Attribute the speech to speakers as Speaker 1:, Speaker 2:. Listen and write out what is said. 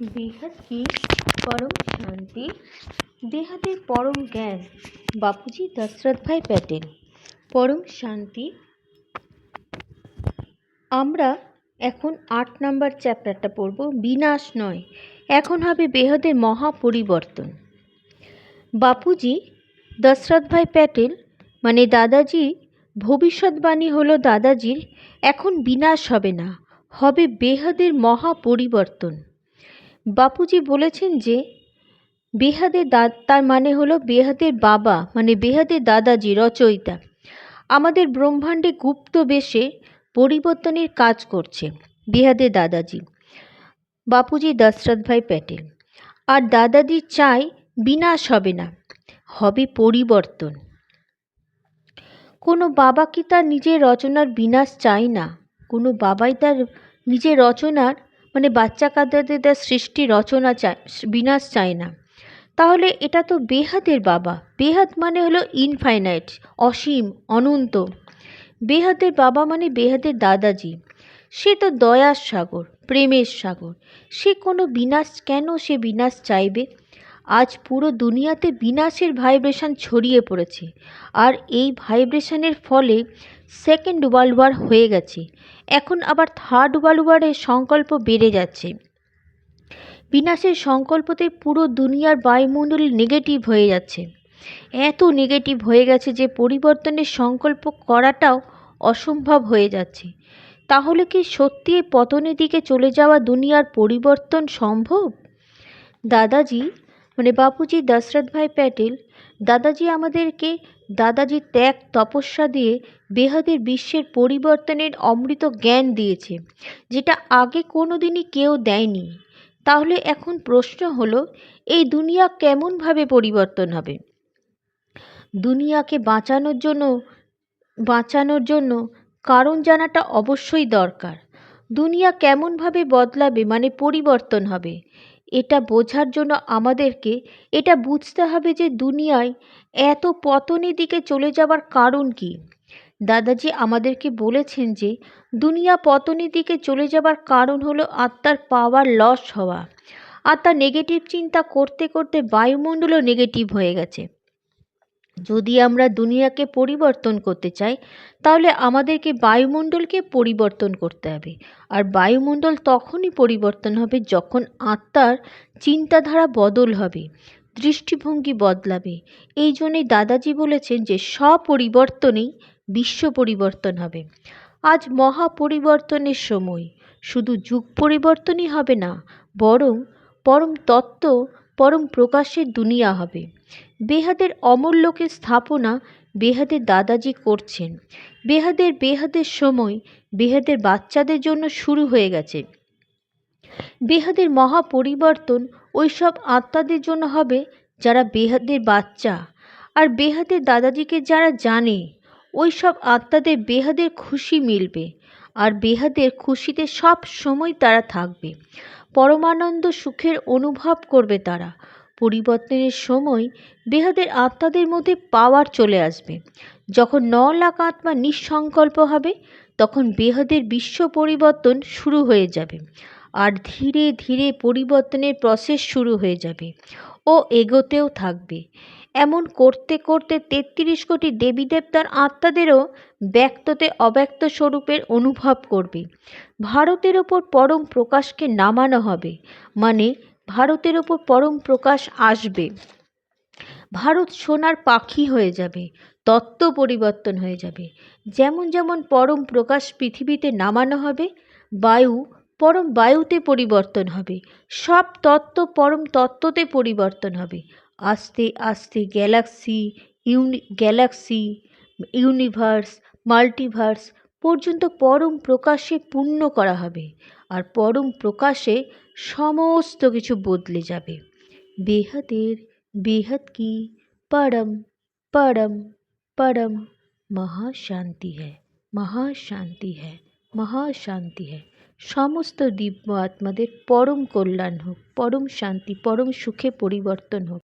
Speaker 1: বেহাদ কি পরম শান্তি? বেহাদের পরম জ্ঞান। বাপুজি দশরথ ভাই প্যাটেল। পরম শান্তি। আমরা এখন আট নাম্বার চ্যাপ্টারটা পড়ব, বিনাশ নয়। এখন হবে বেহাদের মহা পরিবর্তন বাপুজি, দশরথ ভাই প্যাটেল মানে দাদাজি, ভবিষ্যৎবাণী হলো দাদাজির, এখন বিনাশ হবে না, হবে বেহাদের মহা পরিবর্তন বাপুজি বলেছেন যে বেহাদের দা, তার মানে হলো বেহাদের বাবা মানে বেহাদের দাদাজি রচয়িতা। আমাদের ব্রহ্মাণ্ডে গুপ্ত বেশে পরিবর্তনের কাজ করছে বেহাদের দাদাজি। বাপুজি দশরথ ভাই প্যাটেল। আর দাদাজি চায় বিনাশ হবে না, হবে পরিবর্তন। কোনো বাবা কি তার নিজের রচনার বিনাশ চায় না? কোনো বাবাই তার নিজের রচনার মানে বাচ্চা কাদাদের তার সৃষ্টি রচনা চায়, বিনাশ চায় না। তাহলে এটা তো বেহাদের বাবা। বেহাদ মানে হলো ইনফাইনাইট অসীম, অনন্ত। বেহাদের বাবা মানে বেহাদের দাদাজি। সে তো দয়ার সাগর, প্রেমের সাগর। সে কোনো বিনাশ কেন সে বিনাশ চাইবে? আজ পুরো দুনিয়াতে বিনাশের ভাইব্রেশন ছড়িয়ে পড়েছে। আর এই ভাইব্রেশনের ফলে সেকেন্ড ওয়ার্ল্ড ওয়ার হয়ে গেছে। এখন আবার থার্ড ওয়ার্ল্ড ওয়ারের সংকল্প বেড়ে যাচ্ছে। বিনাশের সংকল্পতে পুরো দুনিয়ার বায়ুমণ্ডল নেগেটিভ হয়ে যাচ্ছে। এত নেগেটিভ হয়ে গেছে যে পরিবর্তনের সংকল্প করাটাও অসম্ভব হয়ে যাচ্ছে। তাহলে কি সত্যি পতনের দিকে চলে যাওয়া দুনিয়ার পরিবর্তন সম্ভব? দাদাজি মানে বাপুজি দশরথ ভাই প্যাটেল, দাদাজি আমাদেরকে দাদাজি ত্যাগ, তপস্যা দিয়ে বেহাদের বিশ্বের পরিবর্তনের অমৃত জ্ঞান দিয়েছে, যেটা আগে কোনো দিনই কেউ দেয়নি। তাহলে এখন প্রশ্ন হলো, এই দুনিয়া কেমনভাবে পরিবর্তন হবে? দুনিয়াকে বাঁচানোর জন্য বাঁচানোর জন্য কারণ জানাটা অবশ্যই দরকার। দুনিয়া কেমনভাবে বদলাবে মানে পরিবর্তন হবে? এটা বোঝার জন্য আমাদেরকে এটা বুঝতে হবে যে দুনিয়ায় এত পতনের দিকে চলে যাওয়ার কারণ কি। দাদাজি আমাদেরকে বলেছেন যে, দুনিয়া পতনের দিকে চলে যাবার কারণ হলো আত্মার পাওয়ার লস হওয়া। আত্মা নেগেটিভ চিন্তা করতে করতে বায়ুমণ্ডলও নেগেটিভ হয়ে গেছে। যদি আমরা দুনিয়াকে পরিবর্তন করতে চাই, তাহলে আমাদেরকে বায়ুমণ্ডলকে পরিবর্তন করতে হবে। আর বায়ুমণ্ডল তখনই পরিবর্তন হবে যখন আত্মার চিন্তাধারা বদল হবে, দৃষ্টিভঙ্গি বদলাবে। এই জন্যই দাদাজি বলেছেন যে, স্বপরিবর্তনেই বিশ্ব পরিবর্তন হবে। আজ মহা পরিবর্তনের সময়। শুধু যুগ পরিবর্তনই হবে না, বরং পরম তত্ত্ব পরম প্রকাশের দুনিয়া হবে। বেহাদের অমর লোকের স্থাপনা বেহাদের দাদাজি করছেন। বেহাদের বেহাদের সময় বেহাদের বাচ্চাদের জন্য শুরু হয়ে গেছে। বেহাদের মহা পরিবর্তন ওই সব আত্মাদের জন্য হবে যারা বেহাদের বাচ্চা। আর বেহাদের দাদাজিকে যারা জানে ওই সব আত্মাদের বেহাদের খুশি মিলবে। আর বেহাদের খুশিতে সব সময় তারা থাকবে। পরমানন্দ সুখের অনুভব করবে তারা। পরিবর্তনের সময় বেহাদের আত্মাদের মধ্যে পাওয়ার চলে আসবে। যখন ন লাখ আত্মা নিঃসংকল্প হবে, তখন বেহাদের বিশ্ব পরিবর্তন শুরু হয়ে যাবে আর ধীরে ধীরে পরিবর্তনের প্রসেস শুরু হয়ে যাবে ও এগোতেও থাকবে। এমন করতে করতে তেত্রিশ কোটি দেবী দেবতার আত্মাদেরও ব্যক্ততে অব্যক্ত স্বরূপের অনুভব করবে। ভারতের ওপর পরম প্রকাশকে নামানো হবে মানে ভারতের ওপর পরম প্রকাশ আসবে। ভারত সোনার পাখি হয়ে যাবে, তত্ত্ব পরিবর্তন হয়ে যাবে। যেমন যেমন পরম প্রকাশ পৃথিবীতে নামানো হবে, বায়ু পরম বায়ুতে পরিবর্তন হবে। সব তত্ত্ব পরম তত্ত্বতে পরিবর্তন হবে। আস্তে আস্তে galaxy, uni, galaxy, universe, multiverse পর্যন্ত পরম প্রকাশে পূর্ণ করা হবে আর পরম প্রকাশে সমস্ত কিছু বদলে যাবে। বেহাদের বেহাত কি? পরম পরম পরম। মহাশান্তি হ্যাঁ মহাশান্তি হ্যাঁ মহাশান্তি হ্যাঁ সমস্ত দিব্য আত্মাদের পরম কল্যাণ হোক, পরম শান্তি, পরম সুখে পরিবর্তন হোক।